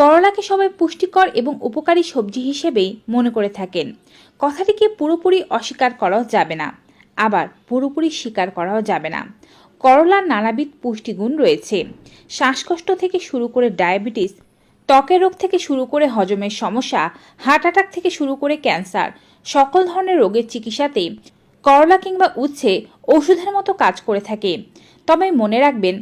করলাকে সবাই পুষ্টিকর এবং উপকারী সবজি হিসেবেই মনে করে থাকেন। কথাটিকে পুরোপুরি অস্বীকার করাও যাবে না। আবার পুরোপুরি স্বীকার করাও যাবে না। করলার নানাবিধ পুষ্টিগুণ রয়েছে। শ্বাসকষ্ট থেকে শুরু করে ডায়াবেটিস, ত্বকের রোগ থেকে শুরু করে হজমের সমস্যা, হার্ট অ্যাটাক থেকে শুরু করে ক্যান্সার, সকল ধরনের রোগের চিকিৎসাতে করলা কিংবা উচ্ছে ওষুধের মতো কাজ করে থাকে। তবে মনে রাখবেন,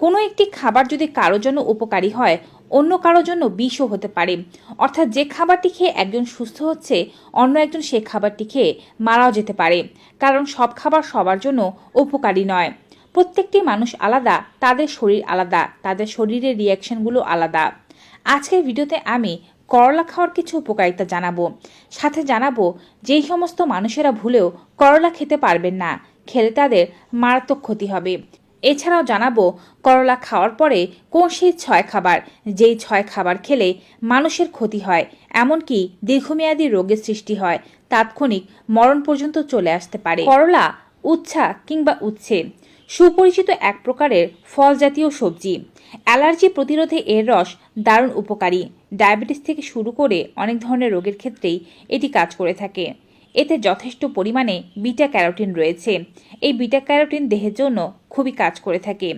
কোনো একটি খাবার যদি কারোর জন্য উপকারী হয় অন্য কারোর জন্য বিষও হতে পারে। অর্থাৎ যে খাবারটি খেয়ে একজন সুস্থ হচ্ছে, অন্য একজন সে খাবারটি খেয়ে মারাও যেতে পারে। কারণ সব খাবার সবার জন্য উপকারী নয়। প্রত্যেকটি মানুষ আলাদা, তাদের শরীর আলাদা, তাদের শরীরের রিয়াকশনগুলো আলাদা। আজকের ভিডিওতে আমি করলা খাওয়ার কিছু উপকারিতা জানাব। সাথে জানাব, যেই সমস্ত মানুষেরা ভুলেও করলা খেতে পারবেন না, খেলে তাদের মারাত্মক ক্ষতি হবে। এছাড়াও জানাব, করলা খাওয়ার পরে কোন সেই ছয় খাবার, যেই ছয় খাবার খেলে মানুষের ক্ষতি হয়, এমনকি দীর্ঘমেয়াদী রোগের সৃষ্টি হয়, তাৎক্ষণিক মরণ পর্যন্ত চলে আসতে পারে। করলা, উচ্ছা কিংবা উচ্ছে, সুপরিচিত এক প্রকারের ফল জাতীয় সবজি। অ্যালার্জি প্রতিরোধে এর রস দারুণ উপকারী। ডায়াবেটিস থেকে শুরু করে অনেক ধরনের রোগের ক্ষেত্রেই এটি কাজ করে থাকে। এতে যথেষ্ট পরিমাণে বিটা ক্যারোটিন রয়েছে। এই বিটা ক্যারোটিন দেহের জন্য খুবই কাজ করে থাকে।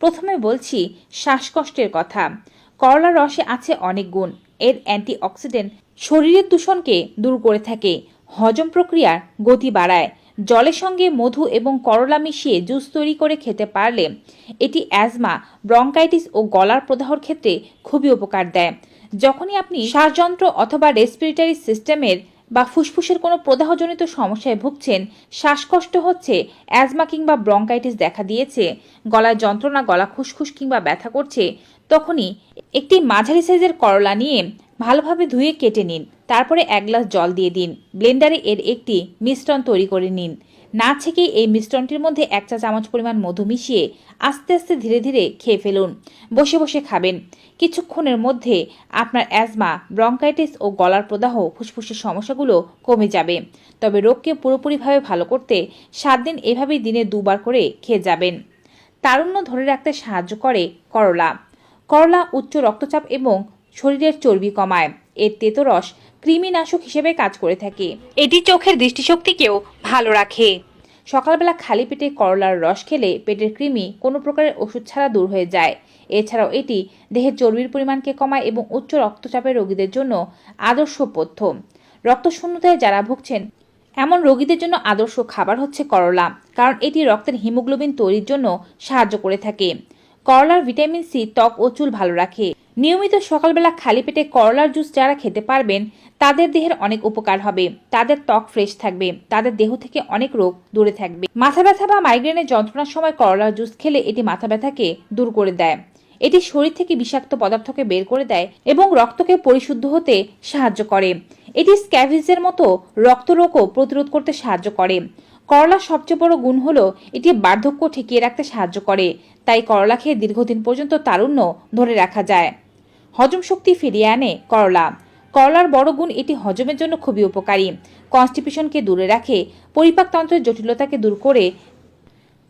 প্রথমে বলছি শ্বাসকষ্টের কথা। করলার রসে আছে অনেক গুণ। এর অ্যান্টিঅক্সিডেন্ট শরীরের দূষণকে দূর করে থাকে। হজম প্রক্রিয়ার গতি বাড়ায়। জলের সঙ্গে মধু এবং করলা মিশিয়ে জুস তৈরি করে খেতে পারলে এটি অ্যাজমা, ব্রঙ্কাইটিস ও গলার প্রদাহর ক্ষেত্রে খুবই উপকার দেয়। যখনই আপনি শ্বাসযন্ত্র অথবা রেসপিরেটরি সিস্টেমের বা ফুসফুসের কোনো প্রদাহজনিত সমস্যায় ভুগছেন, শ্বাসকষ্ট হচ্ছে, অ্যাজমা কিংবা ব্রঙ্কাইটিস দেখা দিয়েছে, গলায় যন্ত্রণা, গলা খুসখুস কিংবা ব্যথা করছে, তখনই একটি মাঝারি সাইজের করলা নিয়ে ভালোভাবে ধুয়ে কেটে নিন, তারপরে এক গ্লাস জল দিয়ে দিন, ব্লেন্ডারে এর একটি মিশ্রণ তৈরি করে নিন। না ছেঁকে এই মিশ্রণটির মধ্যে এক চা চামচ পরিমাণ মধু মিশিয়ে আস্তে আস্তে ধীরে ধীরে খেয়ে ফেলুন। বসে বসে খাবেন। কিছুক্ষণের মধ্যে আপনার অ্যাজমা, ব্রঙ্কাইটিস ও গলার প্রদাহ, ফুসফুসের সমস্যাগুলো কমে যাবে। তবে রোগকে পুরোপুরিভাবে ভালো করতে সাত দিন এভাবেই দিনে দুবার করে খেয়ে যাবেন। তারুণ্য ধরে রাখতে সাহায্য করে করলা। করলা উচ্চ রক্তচাপ এবং শরীরের চর্বি কমায়। এর তেতরস কৃমিনাশক হিসেবে কাজ করে থাকে। এটি চোখের দৃষ্টিশক্তিকেও ভালো রাখে। সকালবেলা খালি পেটে করলার রস খেলে পেটের কৃমি কোনো প্রকারের ওষুধ ছাড়া দূর হয়ে যায়। এছাড়াও এটি দেহের চর্বির পরিমাণকে কমায় এবং উচ্চ রক্তচাপের রোগীদের জন্য আদর্শ পথ্য। রক্তশূন্যতায় যারা ভুগছেন, এমন রোগীদের জন্য আদর্শ খাবার হচ্ছে করলা, কারণ এটি রক্তের হিমোগ্লোবিন তৈরির জন্য সাহায্য করে থাকে। করলার ভিটামিন সি, ত্বক ও চুল ভালো রাখে। নিয়মিত সকালবেলা খালি পেটে করলার জুস যারা খেতে পারবেন, তাদের দেহের অনেক উপকার হবে। তাদের ত্বক ফ্রেশ থাকবে, তাদের দেহ থেকে অনেক রোগ দূরে থাকবে। মাথা ব্যথা বা মাইগ্রেনের যন্ত্রণার সময় করলার জুস খেলে এটি মাথা ব্যথাকে দূর করে দেয়। এটি শরীর থেকে বিষাক্ত পদার্থকে বের করে দেয় এবং রক্তকে পরিশুদ্ধ হতে সাহায্য করে। এটি স্ক্যাভিজের মতো রক্তরোগও প্রতিরোধ করতে সাহায্য করে। করলার সবচেয়ে বড় গুণ হলো এটি বার্ধক্য ঠেকিয়ে রাখতে সাহায্য করে। তাই করলা খেয়ে দীর্ঘদিন পর্যন্ত তারুণ্য ধরে রাখা যায়। হজম শক্তি ফিরিয়ে আনে করলা। করলার বড় গুণ এটি হজমের জন্য খুবই উপকারী। কনস্টিপেশনকে দূরে রাখে পরিপাকতন্ত্রের জটিলতাকে দূর করে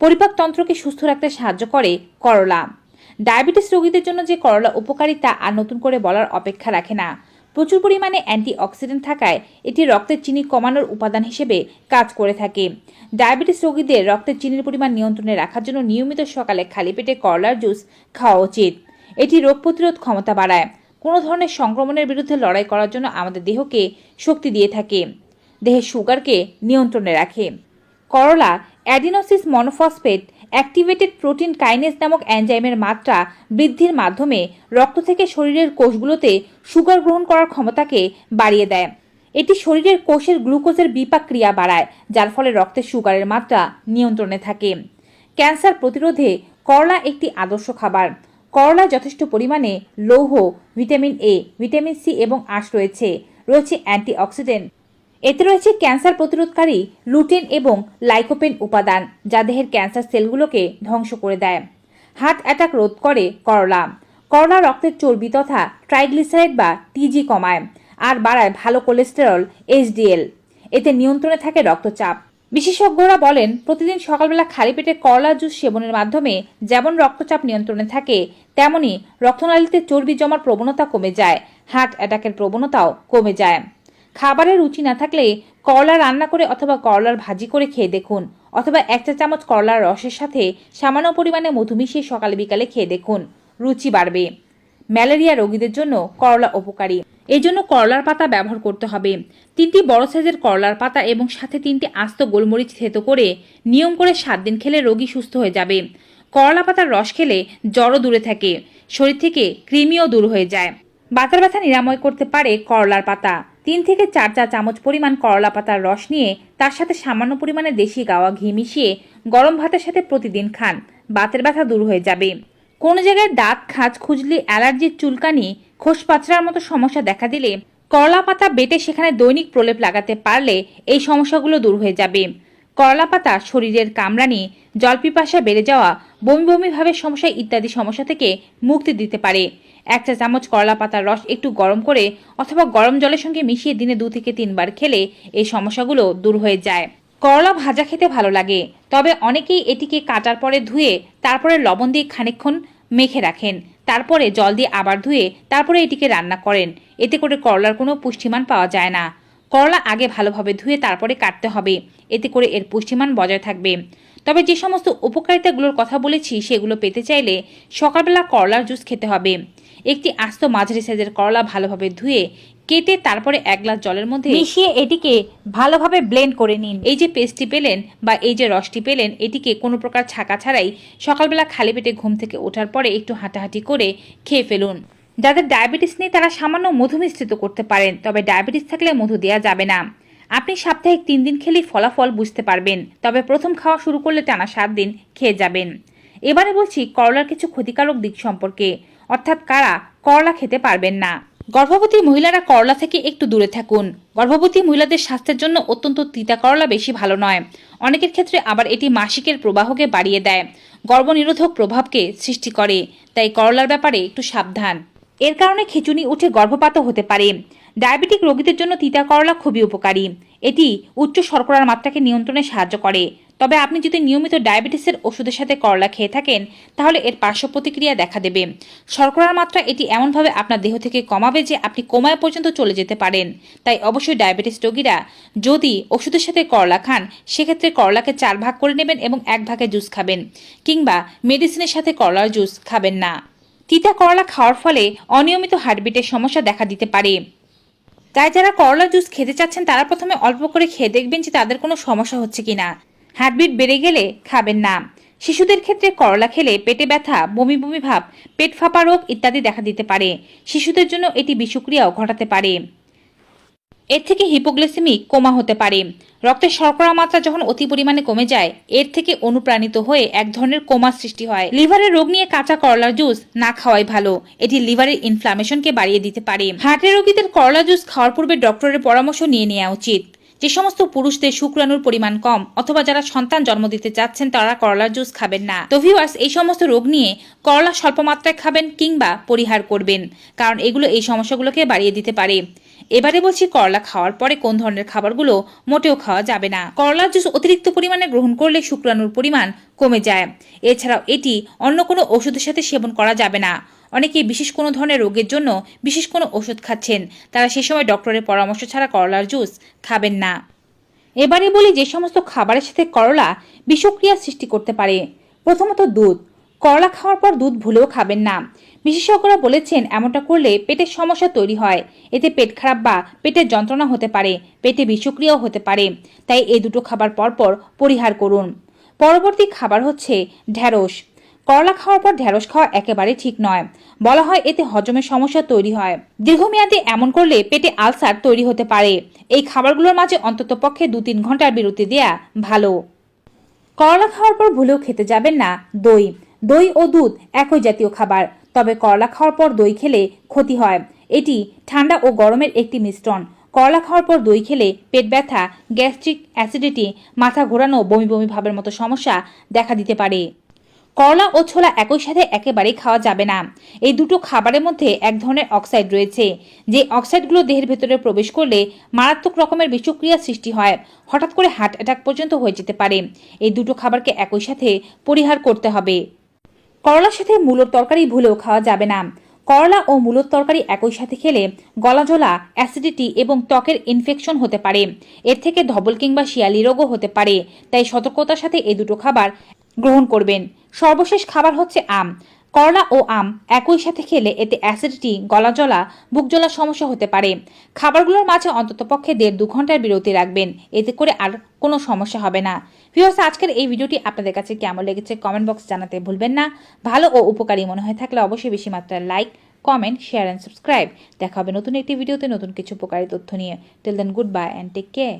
পরিপাকতন্ত্রকে সুস্থ রাখতে সাহায্য করে করলা। ডায়াবেটিস রোগীদের জন্য যে করলা উপকারী তা আর নতুন করে বলার অপেক্ষা রাখে না। প্রচুর পরিমাণে অ্যান্টিঅক্সিডেন্ট থাকায় এটি রক্তের চিনি কমানোর উপাদান হিসেবে কাজ করে থাকে। ডায়াবেটিস রোগীদের রক্তের চিনির পরিমাণ নিয়ন্ত্রণে রাখার জন্য নিয়মিত সকালে খালি পেটে করলার জুস খাওয়া উচিত। এটি রোগ প্রতিরোধ ক্ষমতা বাড়ায়। কোনো ধরনের সংক্রমণের বিরুদ্ধে লড়াই করার জন্য আমাদের দেহকে শক্তি দিয়ে থাকে, দেহের সুগারকে নিয়ন্ত্রণে রাখে। করলা, adenosine monophosphate, activated protein kinase নামক এনজাইমের মাত্রা বৃদ্ধির মাধ্যমে রক্ত থেকে শরীরের কোষগুলোতে সুগার গ্রহণ করার ক্ষমতাকে বাড়িয়ে দেয়। এটি শরীরের কোষের গ্লুকোজের বিপাক ক্রিয়া বাড়ায়, যার ফলে রক্তের সুগারের মাত্রা নিয়ন্ত্রণে থাকে। ক্যান্সার প্রতিরোধে করলা একটি আদর্শ খাবার। করলায় যথেষ্ট পরিমাণে লৌহ, ভিটামিন এ ভিটামিন সি এবং আঁশ রয়েছে। রয়েছে অ্যান্টিঅক্সিডেন্ট। এতে রয়েছে ক্যান্সার প্রতিরোধকারী লুটেন এবং লাইকোপেন উপাদান, যা দেহের ক্যান্সার সেলগুলোকে ধ্বংস করে দেয়। হার্ট অ্যাটাক রোধ করে করলা। করলা রক্তের চর্বি তথা ট্রাইগ্লিসারাইড বা টিজি কমায়, আর বাড়ায় ভালো কোলেস্টেরল এইচডিএল এতে নিয়ন্ত্রণে থাকে রক্তচাপ। বিশেষজ্ঞরা বলেন, প্রতিদিন সকালবেলা খালি পেটে করলা জুস সেবনের মাধ্যমে যেমন রক্তচাপ নিয়ন্ত্রণে থাকে, তেমনি রক্তনালীতে চর্বি জমার প্রবণতা কমে যায়, হার্ট অ্যাটাকের প্রবণতাও কমে যায়। খাবারের রুচি না থাকলে করলা রান্না করে অথবা করলার ভাজি করে খেয়ে দেখুন, অথবা এক চা চামচ করলার রসের সাথে সামান্য পরিমাণে মধু মিশিয়ে সকালে বিকালে খেয়ে দেখুন। রুচি বাড়বে। ম্যালেরিয়া রোগীদের জন্য করলা উপকারী। এই জন্য করলার পাতা ব্যবহার করতে হবে। তিনটি বড় সাইজের করলার পাতা এবং সাথে তিনটি আস্ত গোলমরিচ থেতো করে নিয়ম করে সাত দিন খেলে রোগী সুস্থ হয়ে যাবে। করলা পাতার রস খেলে জ্বরও দূরে থাকে, শরীর থেকে কৃমিও দূর হয়ে যায়। বাতার ব্যথা নিরাময় করতে পারে করলার পাতা। তিন থেকে চার চা চামচ পরিমাণ করলা পাতার রস নিয়ে তার সাথে সামান্য পরিমাণে দেশি গাওয়া ঘি মিশিয়ে গরম ভাতের সাথে প্রতিদিন খান। বাতের ব্যথা দূর হয়ে যাবে। কোনো জায়গায় দাঁত, খাঁজ, খুজলি অ্যালার্জির চুলকানি খোসপাচড়ার মতো সমস্যা দেখা দিলে করলা পাতা বেটে সেখানে দৈনিক প্রলেপ লাগাতে পারলে এই সমস্যাগুলো দূর হয়ে যাবে। করলা পাতা, শরীরের কামড়ানি জলপিপাসা বেড়ে যাওয়া, বমি বমি সমস্যা ইত্যাদি সমস্যা থেকে মুক্তি দিতে পারে। এক চা চামচ করলা পাতার রস একটু গরম করে অথবা গরম জলের সঙ্গে মিশিয়ে দিনে দু থেকে তিনবার খেলে এই সমস্যাগুলো দূর হয়ে যায়। করলা ভাজা খেতে ভালো লাগে, তবে অনেকেই এটিকে কাটার পরে ধুয়ে তারপরে লবণ দিয়ে খানিকক্ষণ মেখে রাখেন। তারপরে জল দিয়ে আবার ধুয়ে তারপরে এটিকে রান্না করেন। এতে করে করলার কোনো পুষ্টিমান পাওয়া যায় না। করলা আগে ভালোভাবে ধুয়ে তারপরে কাটতে হবে। এতে করে এর পুষ্টিমান বজায় থাকবে। তবে যে সমস্ত উপকারিতাগুলোর কথা বলেছি সেগুলো পেতে চাইলে সকালবেলা করলার জুস খেতে হবে। একটি আস্ত মাঝারি সাইজের করলা ভালোভাবে ধুয়ে কেটে তারপরে এক গ্লাস জলের মধ্যে মিশিয়ে এটিকে ভালোভাবে ব্লেন্ড করে নিন। এই যে পেস্টটি পেলেন বা এই যে রসটি পেলেন এটিকে কোনো প্রকার ছাকা ছাড়াই সকালবেলা খালি পেটে ঘুম থেকে ওঠার পরে একটু হাঁটাহাঁটি করে খেয়ে ফেলুন। যাদের ডায়াবেটিস নেই, তারা সামান্য মধু মিশ্রিত করতে পারেন, তবে ডায়াবেটিস থাকলে মধু দেওয়া যাবে না। আপনি সাপ্তাহিক তিন দিন খেলেই ফলাফল বুঝতে পারবেন, তবে প্রথম খাওয়া শুরু করলে টানা সাত দিন খেয়ে যাবেন। এবারে বলছি, করলার কিছু ক্ষতিকারক দিক সম্পর্কে, অর্থাৎ কারা করলা খেতে পারবেন না। গর্ভবতী মহিলারা করলা থেকে একটু দূরে থাকুন। গর্ভবতী মহিলাদের স্বাস্থ্যের জন্য অত্যন্ত তিতা করলা বেশি ভালো নয়। অনেকের ক্ষেত্রে আবার এটি মাসিকের প্রবাহকে বাড়িয়ে দেয়। গর্ভনিরোধক প্রভাবকে সৃষ্টি করে, তাই করলার ব্যাপারে একটু সাবধান। এর কারণে খিচুনি উঠে গর্ভপাতও হতে পারে। ডায়াবেটিক রোগীদের জন্য তিতা করলা খুবই উপকারী। এটি উচ্চ শর্করার মাত্রাকে নিয়ন্ত্রণে সাহায্য করে। তবে আপনি যদি নিয়মিত ডায়াবেটিসের ওষুধের সাথে করলা খেয়ে থাকেন, তাহলে এর পার্শ্ব প্রতিক্রিয়া দেখা দেবে। শর্করার মাত্রা এটি এমনভাবে আপনার দেহ থেকে কমাবে যে আপনি কোমায় পর্যন্ত চলে যেতে পারেন। তাই অবশ্যই ডায়াবেটিস রোগীরা যদি ওষুধের সাথে করলা খান, সেক্ষেত্রে করলাকে চার ভাগ করে নেবেন এবং এক ভাগে জুস খাবেন, কিংবা মেডিসিনের সাথে করলার জুস খাবেন না। তিতা করলা খাওয়ার ফলে অনিয়মিত হার্টবিটের সমস্যা দেখা দিতে পারে। তাই যারা করলা জুস খেতে চাচ্ছেন, তারা প্রথমে অল্প করে খেয়ে দেখবেন যে তাদের কোনো সমস্যা হচ্ছে কিনা। হার্টবিট বেড়ে গেলে খাবেন না। শিশুদের ক্ষেত্রে করলা খেলে পেটে ব্যথা, বমি বমি ভাব, পেট ফাঁপা রোগ ইত্যাদি দেখা দিতে পারে। শিশুদের জন্য এটি বিষক্রিয়াও ঘটাতে পারে। এর থেকে হিপোগ্লিসেমিক কোমা হতে পারে। রক্তের শর্করা মাত্রা যখন অতি পরিমাণে কমে যায়, এর থেকে অনুপ্রাণিত হয়ে এক ধরনের কোমা সৃষ্টি হয়। লিভারের রোগ নিয়ে কাঁচা করলার জুস না খাওয়াই ভালো। এটি লিভারের ইনফ্লামেশনকে বাড়িয়ে দিতে পারে। হার্টের রোগীদের করলা জুস খাওয়ার পূর্বে ডক্টরের পরামর্শ নিয়ে নেওয়া উচিত। যে সমস্ত পুরুষদের শুক্রাণুর পরিমাণ কম অথবা যারা সন্তান জন্ম দিতে চাচ্ছেন, তারা করলার জুস খাবেন না। তো ভিউয়ার্স এই সমস্ত রোগ নিয়ে করলা স্বল্প মাত্রায় খাবেন কিংবা পরিহার করবেন, কারণ এগুলো এই সমস্যাগুলোকে বাড়িয়ে দিতে পারে। এবারে বলছি করলা খাওয়ার পরে কোন ধরনের খাবারগুলো মোটেও খাওয়া যাবে না। করলার জুস অতিরিক্ত পরিমাণে গ্রহণ করলে শুক্রাণুর পরিমাণ কমে যায়। এছাড়াও এটি অন্য কোনো ওষুধের সাথে সেবন করা যাবে না। অনেকে বিশেষ কোনো ধরনের রোগের জন্য বিশেষ কোনো ওষুধ খাচ্ছেন। তারা সে সময় ডক্টরের পরামর্শ ছাড়া করলার জুস খাবেন না। এবারে বলি যে সমস্ত খাবারের সাথে করলা বিষক্রিয়া সৃষ্টি করতে পারে। প্রথমত দুধ। করলা খাওয়ার পর দুধ ভুলেও খাবেন না। বিশেষজ্ঞরা বলেছেন, এমনটা করলে পেটের সমস্যা তৈরি হয়। এতে পেট খারাপ বা পেটের যন্ত্রণা হতে পারে, পেটে বিষক্রিয়াও হতে পারে। তাই এই দুটো খাবার পরপর পরিহার করুন। পরবর্তী খাবার হচ্ছে ঢ্যাঁড়স। করলা খাওয়ার পর ঢ্যাঁড়স খাওয়া একেবারে ঠিক নয়। বলা হয় এতে হজমের সমস্যা তৈরি হয়। দীর্ঘমেয়াদে এমন করলে পেটে আলসার তৈরি হতে পারে। এই খাবারগুলোর মাঝে অন্তত পক্ষে দু তিন ঘণ্টার বিরতি দেয়া ভালো। করলা খাওয়ার পর ভুলেও খেতে যাবেন না। দই। দই ও দুধ একই জাতীয় খাবার, তবে করলা খাওয়ার পর দই খেলে ক্ষতি হয়। এটি ঠান্ডা ও গরমের একটি মিশ্রণ। করলা খাওয়ার পর দই খেলে পেট ব্যথা, গ্যাস্ট্রিক অ্যাসিডিটি, মাথা ঘোরানো, বমি বমি ভাবের মতো সমস্যা দেখা দিতে পারে। করলা ও ছোলা একই সাথে একেবারেই খাওয়া যাবে না। এই দুটো খাবারের মধ্যে এক ধরনের অক্সাইড রয়েছে, যে অক্সাইডগুলো দেহের ভেতরে প্রবেশ করলে মারাত্মক রকমের বিষক্রিয়া সৃষ্টি হয়, হঠাৎ করে হার্ট অ্যাটাক পর্যন্ত হয়ে যেতে পারে। এই দুটো খাবারকে একই সাথে পরিহার করতে হবে। করলার সাথে মূলর তরকারি ভুলেও খাওয়া যাবে না। করলা ও মূলর তরকারি একই সাথে খেলে গলাজলা অ্যাসিডিটি এবং ত্বকের ইনফেকশন হতে পারে। এর থেকে ধবল কিংবা শিয়ালি রোগও হতে পারে। তাই সতর্কতার সাথে এই দুটো খাবার গ্রহণ করবেন। সর্বশেষ খাবার হচ্ছে আম। করলা ও আম একই সাথে খেলে এতে অ্যাসিডিটি, গলাজলা বুক জ্বলার সমস্যা হতে পারে। খাবারগুলোর মাঝে অন্ততপক্ষে দেড় দু ঘণ্টার বিরতি রাখবেন। এতে করে আর কোনো সমস্যা হবে না। ভিউয়ার্স আজকের এই ভিডিওটি আপনাদের কাছে কেমন লেগেছে কমেন্ট বক্স জানাতে ভুলবেন না। ভালো ও উপকারী মনে হয়ে থাকলে অবশ্যই বেশি মাত্রায় like comment share and subscribe দেখা হবে নতুন একটি ভিডিওতে নতুন কিছু উপকারী তথ্য নিয়ে। Till then good bye and take care